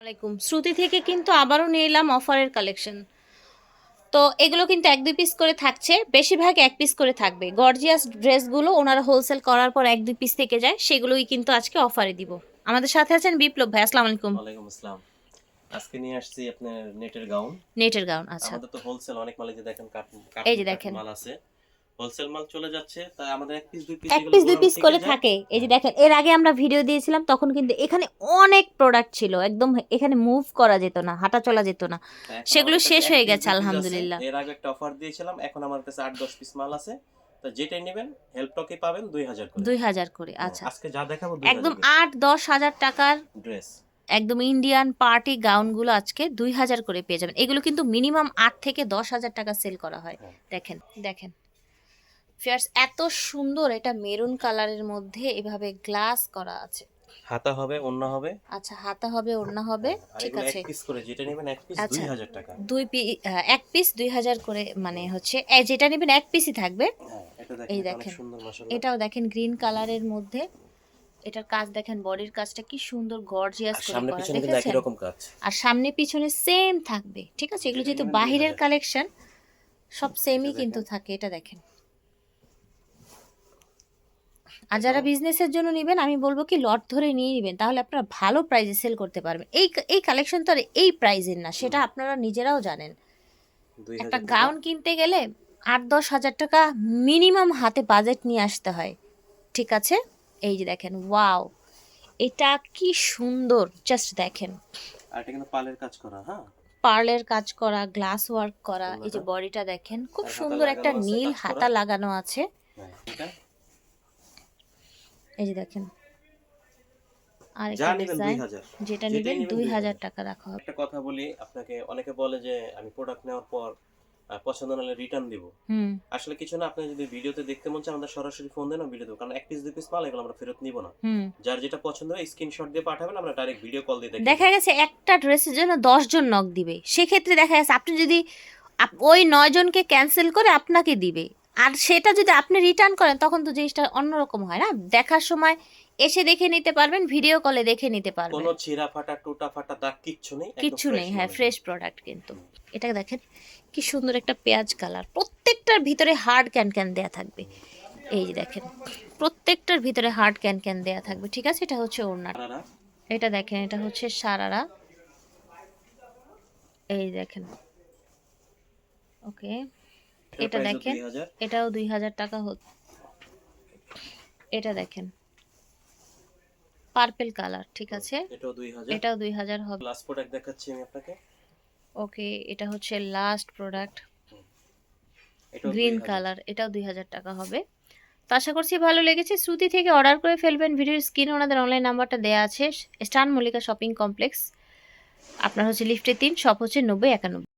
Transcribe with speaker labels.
Speaker 1: আলাইকুম। শ্রুতি থেকে কিন্তু আবারও নিয়ে এলাম অফারের কালেকশন। তো এগুলো কিন্তু এক দুই পিস করে থাকছে। বেশিরভাগ এক পিস করে থাকবে। গর্জিয়াস ড্রেসগুলো ওনারা হোলসেল করার পর এক দুই পিস থেকে যায়। সেগুলোই কিন্তু আজকে অফারে দিব। আমাদের সাথে আছেন বিপ্লব ভাই আসসালামু আলাইকুম।
Speaker 2: ওয়ালাইকুম আসসালাম। আজকে নিয়ে আসছি আপনার নেটের গাউন।
Speaker 1: নেটের গাউন আচ্ছা।
Speaker 2: আমাদের তো হোলসেল অনেক মাল এই দেখেন কাট
Speaker 1: এই যে দেখেন।
Speaker 2: মাল আছে। হোলসেল মাল চলে যাচ্ছে তাই আমাদের এক পিস দুই পিস
Speaker 1: এক পিস দুই পিস করে থাকে। এই যে দেখেন এর আগে আমরা ভিডিও দিয়েছিলাম তখন কিন্তু এখানে অনেক প্রোডাক্ট ছিল একদম এখানে মুভ করা যেত না হাঁটা চলা যেত না। সেগুলো শেষ হয়ে গেছে, আলহামদুলিল্লাহ।
Speaker 2: এর আগে একটা অফার দিয়েছিলাম এখন আমার কাছে আট দশ পিস মাল আছে। তো যেটাই নেবেন হেল্প টকে পাবেন দুই হাজার করে।
Speaker 1: দুই হাজার করে আচ্ছা।
Speaker 2: আজকে যা দেখাবো
Speaker 1: একদম আট দশ হাজার টাকার
Speaker 2: ড্রেস
Speaker 1: একদম ইন্ডিয়ান পার্টি গাউনগুলো আজকে দুই হাজার করে পেয়ে যাবেন। এগুলো কিন্তু মিনিমাম আট থেকে দশ হাজার টাকা সেল করা হ্যাঁ। দেখেন দেখেন। ফিয়ার্স এত সুন্দর এটা মেরুন কালারের মধ্যে এভাবে গ্লাস করা আছে।
Speaker 2: হাতা হবে অন্য হবে।
Speaker 1: আচ্ছা হাতা হবে ওড়না হবে ঠিক আছে।
Speaker 2: এক পিস করে যেটা নেবেন এক পিস
Speaker 1: আচ্ছা।
Speaker 2: দুই হাজার টাকা।
Speaker 1: দুই পি এক পিস দুই হাজার করে মানে হচ্ছে যেটা নেবেন এক পিসই থাকবে।
Speaker 2: হ্যাঁ
Speaker 1: এই
Speaker 2: দেখেন
Speaker 1: এটাও দেখেন গ্রিন কালারের মধ্যে। এটার কাজ দেখেন বডির কাজটা কি সুন্দর গর্জিয়াস করে
Speaker 2: সামনে
Speaker 1: করা
Speaker 2: পিছনে কিন্তু একই
Speaker 1: দেখেছেন
Speaker 2: রকম কাজ।
Speaker 1: আর সামনে পিছনে সেম থাকবে ঠিক আছে? এগুলো যেহেতু বাহিরের কালেকশন সব সেমই কিন্তু থাকে এটা দেখেন। আর যারা বিজনেসের জন্য নেবেন আমি বলব কি লট ধরে নিয়ে নেবেন তাহলে আপনারা ভালো প্রাইসে সেল করতে পারবেন। এই এই কালেকশন তো আর এই প্রাইজের না সেটা আপনারা নিজেরাও জানেন। একটা গাউন কিনতে গেলে আট দশ হাজার টাকা মিনিমাম হাতে বাজেট নিয়ে আসতে হয়। ঠিক আছে? এই যে দেখেন ওয়াও এটা কি সুন্দর জাস্ট দেখেন।
Speaker 2: আর এটা কিন্তু পালের কাজ করা হ্যাঁ?
Speaker 1: পার্লের কাজ করা গ্লাস ওয়ার্ক করা এই যে বডিটা দেখেন খুব সুন্দর একটা নীল হাতা লাগানো আছে।
Speaker 2: হ্যাঁ,
Speaker 1: এই যে দেখেন। আর একটা ডিজাইন যেটা নেবেন দুই
Speaker 2: 2000
Speaker 1: হাজার টাকা রাখা হবে।
Speaker 2: একটা কথা বলি আপনাকে অনেকে বলে যে আমি প্রোডাক্ট নেওয়ার পর পছন্দ না হলে রিটার্ন দিব। আসলে কিছু না আপনি যদি ভিডিওতে দেখতে মন চান আমাদের সরাসরি ফোন দেন ভিডিও দেবো। কারণ এক পিস দুই পিস মাল এগুলো আমরা ফেরত নিব না।
Speaker 1: হুম।
Speaker 2: যার যেটা পছন্দ হয় স্ক্রিনশট দিয়ে পাঠাবেন আমরা ডাইরেক্ট ভিডিও কল দিয়ে দেখে
Speaker 1: দেখা গেছে একটা ড্রেসের জন্য দশ জন নক দিবে। সেক্ষেত্রে দেখা গেছে আপনি যদি ওই নয় জনকে ক্যান্সেল করে আপনাকে দিবে। আর সেটা যদি আপনি রিটার্ন করেন তখন তো জিনিসটা অন্যরকম হয় না? দেখার সময় এসে দেখে নিতে পারবেন ভিডিও কলে দেখে নিতে পারবেন।
Speaker 2: কোনো ছিঁড়া ফাটা টুটা ফাটা দাগ কিচ্ছু নেই একদম
Speaker 1: কিচ্ছু নেই হ্যাঁ ফ্রেশ প্রোডাক্ট কিন্তু। এটা দেখেন কি সুন্দর একটা পেঁয়াজ কালার প্রত্যেকটার ভিতরে হার্ড ক্যান ক্যান দেয়া থাকবে। এই যে দেখেন প্রত্যেকটার ভিতরে হার্ড ক্যান ক্যান দেয়া থাকবে ঠিক আছে? এটা হচ্ছে ওড়না।
Speaker 2: আপনারা
Speaker 1: এটা দেখেন এটা হচ্ছে সারারা। এই দেখেন। ওকে এটা দেখেন এটাও দুই হাজার টাকা হচ্ছে এটা দেখেন। পার্পেল কালার ঠিক আছে?
Speaker 2: এটাও দুই হাজার।
Speaker 1: এটাও দুই হাজার হবে।
Speaker 2: লাস্ট প্রোডাক্ট দেখাচ্ছি আমি আপনাকে।
Speaker 1: ওকে এটা হচ্ছে লাস্ট প্রোডাক্ট গ্রিন কালার এটাও দুই হাজার টাকা হবে। তো আশা করছি ভালো লেগেছে। শ্রুতি থেকে অর্ডার করে ফেলবেন। ভিডিওর স্ক্রিনে ওনাদের অনলাইন নাম্বারটা দেওয়া আছে। স্টান মল্লিকা শপিং কমপ্লেক্স আপনার হচ্ছে লিফটে তিন শপ হচ্ছে নব্বই একানব্বই।